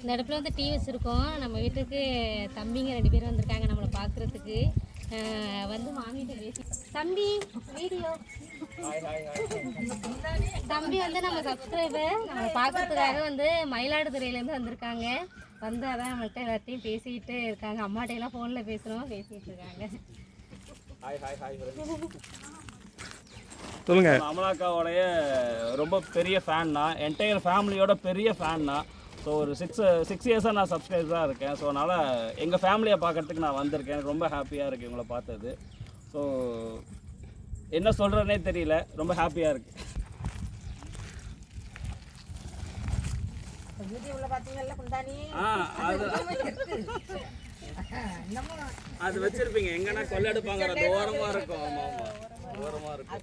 இந்த இடத்துல வந்து டீ வச்சுருக்கோம். நம்ம வீட்டுக்கு தம்பிங்க ரெண்டு பேரும் வந்திருக்காங்க நம்மளை பார்க்குறதுக்கு. வந்து மாமிகிட்ட பேசி தம்பி வீடியோ. தம்பி வந்து நம்ம சப்ஸ்கிரைபர் நம்ம பார்க்கறதுக்காக வந்து மயிலாடுதுறையிலேருந்து வந்திருக்காங்க. வந்து அதான் நம்மள்ட்ட எல்லாத்தையும் பேசிக்கிட்டு இருக்காங்க. அம்மாட்ட எல்லாம் ஃபோனில் பேசுகிறோம் பேசிகிட்டு இருக்காங்க. ஹாய் ஹாய் ஹாய் சொல்லுங்க. அமலாக்காவோடைய ரொம்ப பெரிய ஃபேன் தான் என்டையர் ஃபேமிலியோட பெரிய ஃபேன் தான் ஸோ ஒரு சிக்ஸ் சிக்ஸ் இயர்ஸாக நான் சப்ஸ்கிரைபராக இருக்கேன். ஸோ அதனால் எங்கள் ஃபேமிலியை பார்க்கறதுக்கு நான் வந்திருக்கேன். எனக்கு ரொம்ப ஹாப்பியாக இருக்குது இவங்கள பார்த்தது. ஸோ என்ன சொல்கிறேனே தெரியல. ரொம்ப ஹாப்பியாக இருக்குது அது அது வச்சிருப்பீங்க. எங்கன்னா கொள்ளெடுப்பாங்க அது ஓரமா இருக்கும். ஆமா ஆமா. ஓரமா இருக்கும்.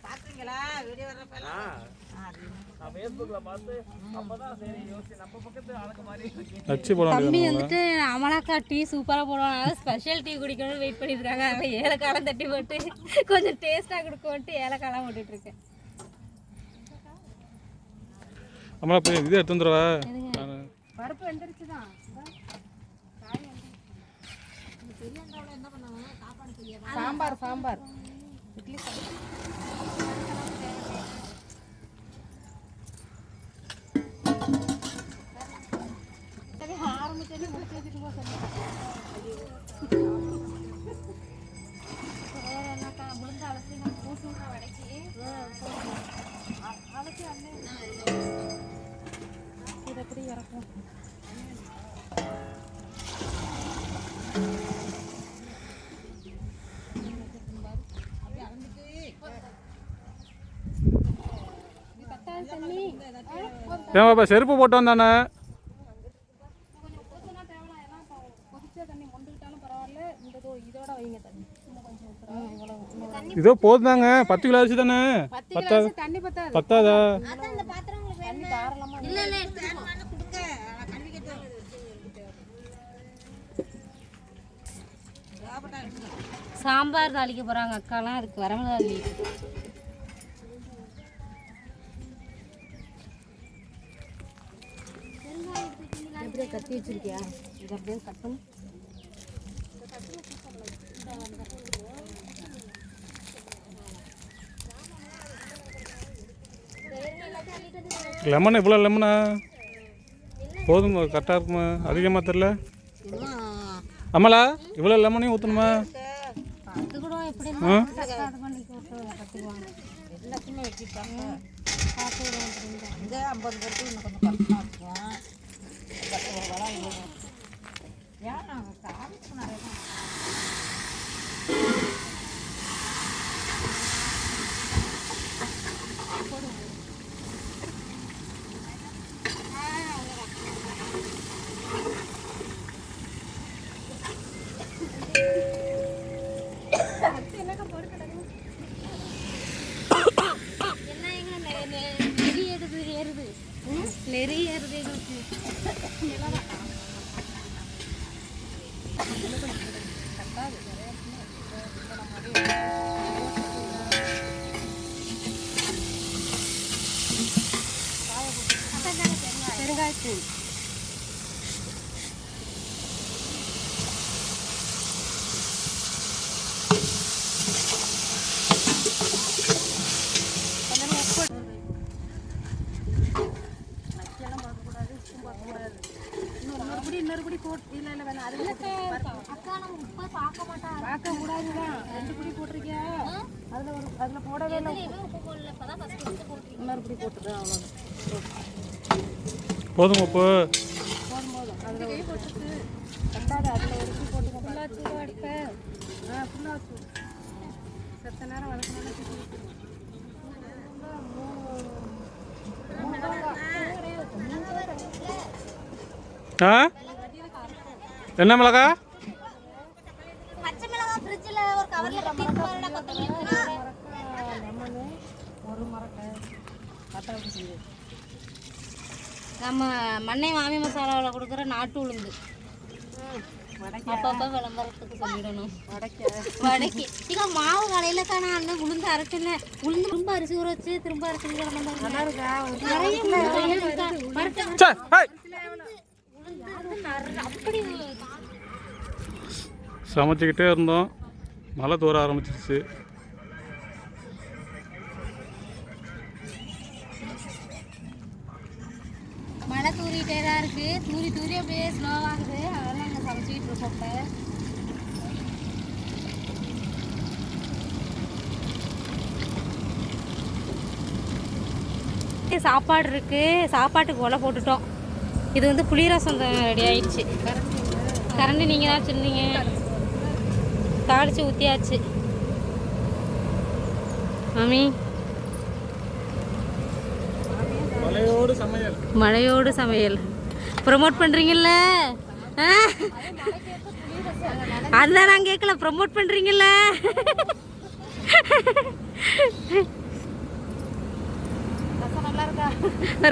தம்பி வந்துட்டு அமலாக்கா டீ சூப்பராக போடுவாங்க ஸ்பெஷல் டீ குடிக்கணும்னு வெயிட் பண்ணியிருக்காங்க அதனால் ஏலக்காலம் தட்டி போட்டு கொஞ்சம் டேஸ்ட்டாக கொடுக்கோன்ட்டு ஏலக்காலாம் போட்டுட்டு இருக்கேன். அம்மா போய் இது எடுத்து வந்துடுவா பருப்பு வெந்துருச்சு. தான் சாம்பார் சாம்பார். இட்லி ஆரம்பிச்சு ஏன் பாப்பா செருப்பு போட்டு வந்தானே? இதோ போதுதாங்க பத்து கிலோ அரிசி தானே? பத்தாது. பத்தாது? சாம்பார் தாளிக்க போறாங்க அக்காலாம் அதுக்கு வரமிளகாய் எப்படியே கத்தி வச்சிருக்கியா? இது அப்படியே கட்டும் லெமன் இவ்வளோ லெமனா போதும் கரெக்டாக இருக்குமா? அதிகமாக தெரில அம்மலா இவ்வளோ லெமனையும் ஊற்றணுமா கூட ஐம்பது பேருக்கு இன்னும் கொஞ்சம் கஷ்டமாக இருக்கும். நெறியறது ரூபா என்ன நெ- நெ- ஏறுது ஏறுது. பெருங்காயத்தூள் பார்க்க கூடாதுதான் ரெண்டு குடி போட்டிருக்கியா? அதில் ஒரு அதில் போடவே இல்லை. இன்னொரு குடி போட்டுது அவ்வளோதான் போதும் உப்பு. போதும் போதும் அதில் ஒரு போட்டுட்டு கட்டாது அதில் ஒரு குடி போட்டுக்கோ ஃபுல்லாச்சு அடுத்த ஆ ஃபுல்லாச்சு செத்த நேரம் வளர்க்கணும்னா ஆ? என்ன மிளகா? நம்ம மண்ணை மாமி மசாலாவில் கொடுக்குற நாட்டு உளுந்து. அப்பப்போ விளம்பரத்துக்கு சொல்லிடணும். வடக்கி. இங்க மாவு கடையில தான் அண்ணன் உளுந்து அரைச்சல உளுந்து திரும்ப அரிசி ஊற வச்சு திரும்ப அரைச்சி சே ஹேய்! அப்படி சமைச்சிக்கிட்டே இருந்தோம். மழை தூர ஆரம்பிச்சிருச்சு. மழை தூரிட்டே தான் இருக்குது தூரி தூரி அப்படியே ஸ்லோவாகுது அதெல்லாம் நாங்கள் சமைச்சிக்கிட்டு இருக்கோம் இப்போ. சாப்பாடு இருக்குது சாப்பாட்டுக்கு ஒலை போட்டுட்டோம். இது வந்து புளிரசம் ரெடி ஆயிடுச்சு. கரண்ட் நீங்கள் தான் சொன்னீங்க தாளிச்சு ஊற்றியாச்சு மாமி. மழையோடு சமையல். மழையோடு சமையல். ப்ரொமோட் பண்ணுறீங்கல்ல அதுதான் நான் கேட்கல ப்ரொமோட் பண்ணுறீங்கல்ல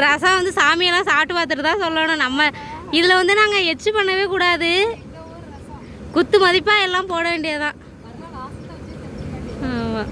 ரசம் வந்து சாமியெல்லாம் சாப்பிட்டு பார்த்துட்டு தான் சொல்லணும். நம்ம இதில் வந்து நாங்கள் எச்சு பண்ணவே கூடாது. குத்து மதிப்பாக எல்லாம் போட வேண்டியதுதான். ஆமாம்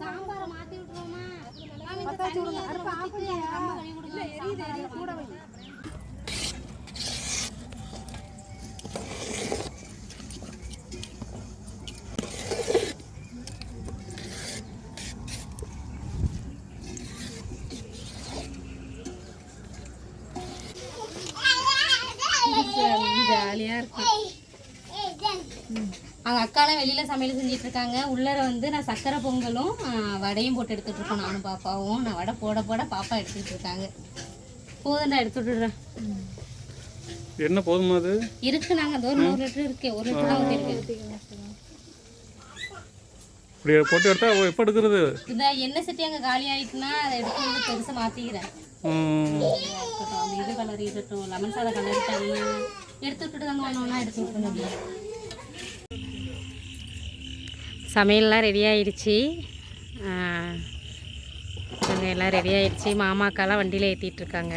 சாம்பாரை மாற்றி விட்டுருவோமா? அவங்க அக்காலாம் வெளியில் சமையல் செஞ்சுட்டு இருக்காங்க உள்ளர வந்து நான் சக்கரை பொங்கலும் வடையும் போட்டு எடுத்துட்டு இருக்கோம் நானும் பாப்பாவும். நான் வடை போட போட பாப்பா எடுத்துட்டு இருக்காங்க போதும்டா எடுத்து விட்டுடுறேன் என்ன போதுமா அது? இருக்கு நாங்கள் அதோ ஒரு நூறு லிட்டர் இருக்கு. ஒரு லிட்டர் தான் ஊற்றிருக்கு இப்படி போட்டு எடுத்தா எப்போ எடுக்கிறது? இந்த எண்ணெய் சட்டி அங்கே காலி ஆயிட்டுனா அதை எடுத்து வந்து பெருசாக மாற்றிக்கிறேன் இது கலர் இருக்கட்டும் லெமன் சாதம் கலரிட்டாங்கன்னா எடுத்து விட்டுட்டு தாங்க ஒன்று ஒன்றா எடுத்து விட்டுருங்க சமையல்லாம் ரெடி ஆயிடுச்சு. எல்லாம் ரெடி ஆயிடுச்சு. மாமாக்கெல்லாம் வண்டியில் ஏற்றிட்டு இருக்காங்க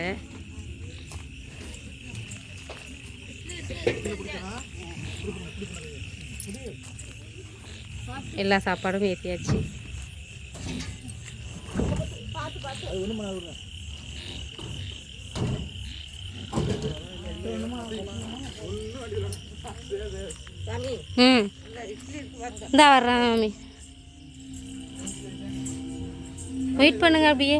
எல்லா சாப்பாடும் ஏற்றியாச்சு ம். இந்தா வர்றேன் மாமி. வெயிட் பண்ணுங்க அப்படியே.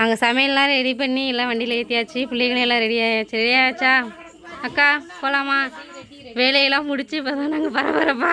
அங்கே சமையல்லாம் ரெடி பண்ணி எல்லாம் வண்டியில் ஏற்றியாச்சு பிள்ளைகளும் எல்லாம் ரெடி ஆயாச்சு. ரெடி ஆயாச்சா? அக்கா போகலாமா வேலையெல்லாம் முடிச்சு இப்போ தான் நாங்கள் பரபரப்பா